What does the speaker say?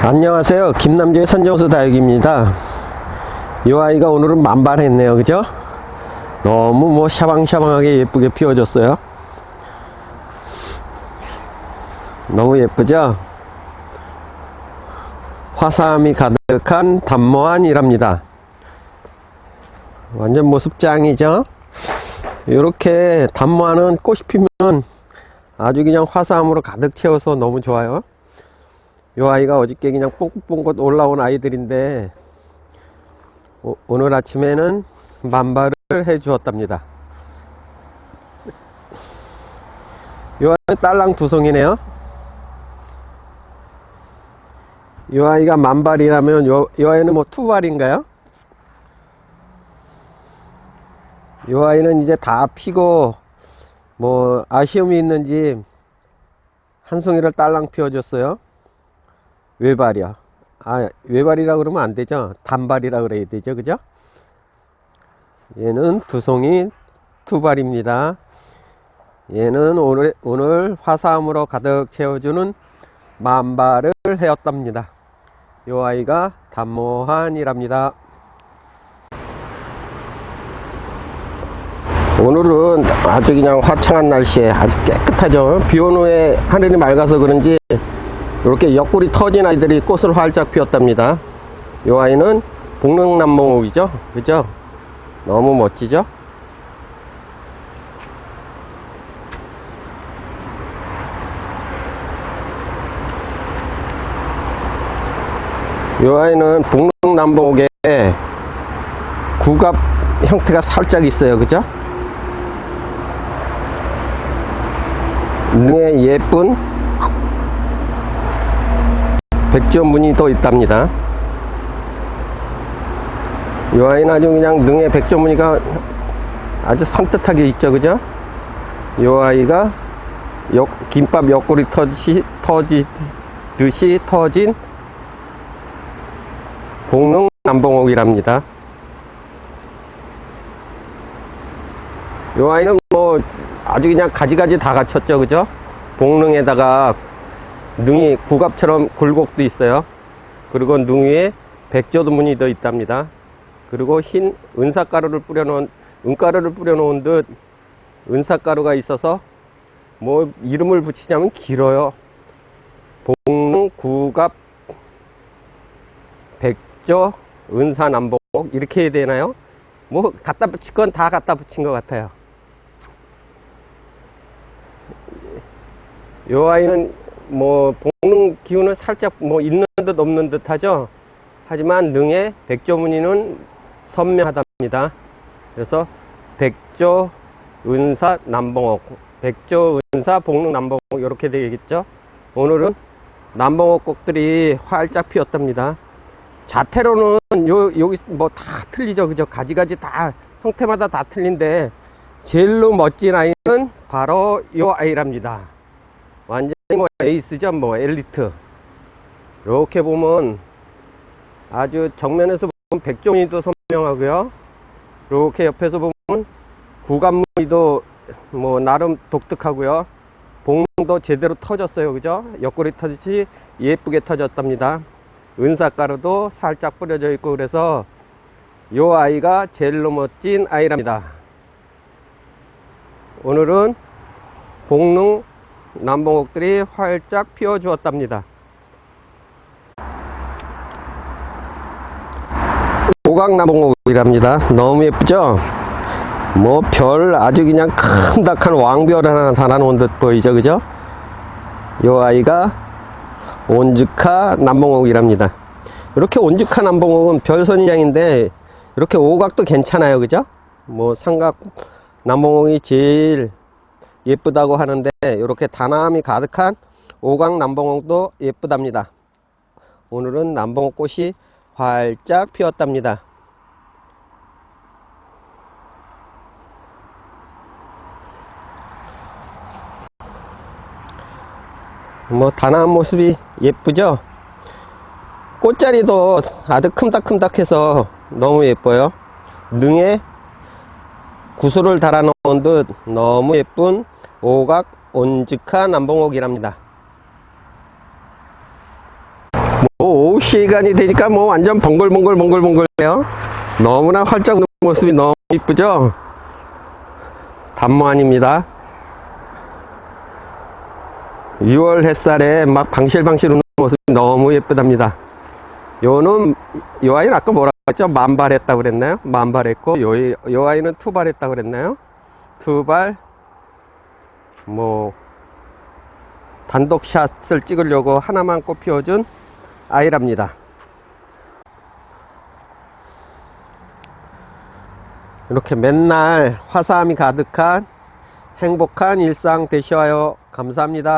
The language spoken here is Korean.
안녕하세요. 김남주의 선정수 다육입니다. 이 아이가 오늘은 만발했네요. 그죠? 너무 뭐 샤방샤방하게 예쁘게 피워졌어요. 너무 예쁘죠? 화사함이 가득한 단모한이랍니다. 완전 모습 짱이죠? 이렇게 단모한은 꽃이 피면 아주 그냥 화사함으로 가득 채워서 너무 좋아요. 이 아이가 어저께 그냥 뽕긋뽕긋 올라온 아이들인데 오, 오늘 아침에는 만발을 해 주었답니다. 이 아이는 딸랑 두송이네요. 이 아이가 만발이라면 요, 이 아이는 뭐 투발인가요? 이 아이는 이제 다 피고 뭐 아쉬움이 있는지 한 송이를 딸랑 피워줬어요. 외발이야. 아, 외발이라 그러면 안 되죠. 단발이라 그래야 되죠. 그죠? 얘는 두송이 투발입니다. 얘는 오늘, 오늘 화사함으로 가득 채워주는 만발을 해었답니다. 요 아이가 단모한이랍니다. 오늘은 아주 그냥 화창한 날씨에 아주 깨끗하죠. 비 온 후에 하늘이 맑아서 그런지 이렇게 옆구리 터진 아이들이 꽃을 활짝 피웠답니다. 이 아이는 복릉남몽옥이죠. 그죠? 너무 멋지죠? 이 아이는 복릉남봉옥에 구갑 형태가 살짝 있어요. 그죠? 눈에 예쁜 백조 무늬도 있답니다. 이 아이는 아주 그냥 능에 백조 무늬가 아주 산뜻하게 있죠, 그죠? 이 아이가 역, 김밥 옆구리 터지, 터지듯이 터진 복릉 남봉옥이랍니다. 이 아이는 뭐 아주 그냥 가지가지 다 갖췄죠, 그죠? 복릉에다가 능이 구갑처럼 굴곡도 있어요. 그리고 능 위에 백조도 무늬도 있답니다. 그리고 흰 은사가루를 뿌려놓은 은가루를 뿌려놓은 듯 은사가루가 있어서 뭐 이름을 붙이자면 길어요. 복릉 구갑 백조 은사 남복 이렇게 해야 되나요? 뭐 갖다 붙일 건 다 갖다 붙인 것 같아요. 요 아이는 뭐 복능 기운은 살짝 뭐 있는 듯 없는 듯 하죠. 하지만 능의 백조무늬는 선명하답니다. 그래서 백조 은사 남봉옥, 백조 은사 복능 남봉옥 이렇게 되겠죠. 오늘은 남봉옥 꽃들이 활짝 피었답니다. 자태로는 요 여기 뭐 다 틀리죠, 그죠? 가지가지 다 형태마다 다 틀린데 제일로 멋진 아이는 바로 요 아이랍니다. 완전히 뭐 에이스죠 뭐 엘리트. 이렇게 보면 아주 정면에서 보면 백종이도 선명하고요. 이렇게 옆에서 보면 구간무늬도 뭐 나름 독특하고요. 봉도 제대로 터졌어요. 그죠? 옆구리 터지듯이 예쁘게 터졌답니다. 은사가루도 살짝 뿌려져 있고 그래서 요 아이가 제일로 멋진 아이랍니다. 오늘은 복릉 남봉옥들이 활짝 피워 주었답니다. 오각남봉옥이랍니다. 너무 예쁘죠? 뭐 별 아주 그냥 큰닥한 왕별 하나 달아놓은 듯 보이죠, 그죠? 요 아이가 온즈카 남봉옥이랍니다. 이렇게 온즈카 남봉옥은 별선이장인데 이렇게 오각도 괜찮아요, 그죠? 뭐 삼각 남봉옥이 제일 예쁘다고 하는데 이렇게 단암이 가득한 오강 남봉옥도 예쁘답니다. 오늘은 남봉옥 꽃이 활짝 피었답니다. 뭐 단아한 모습이 예쁘죠? 꽃자리도 아주 큼닥큼닥해서 너무 예뻐요. 능에 구슬을 달아놓은 듯 너무 예쁜 오각 온직한 남봉옥이랍니다. 뭐 시간이 되니까 뭐 완전 벙글벙글벙글벙글해요. 너무나 활짝 웃는 모습이 너무 이쁘죠? 단모아닙니다. 6월 햇살에 막 방실방실 웃는 모습이 너무 예쁘답니다. 요는 요 아이는 아까 뭐라 했죠? 만발했다 그랬나요? 만발했고 요, 요 아이는 투발했다 그랬나요? 투발 뭐 단독 샷을 찍으려고 하나만 꽃 피워준 아이랍니다. 이렇게 맨날 화사함이 가득한 행복한 일상 되시와요. 감사합니다.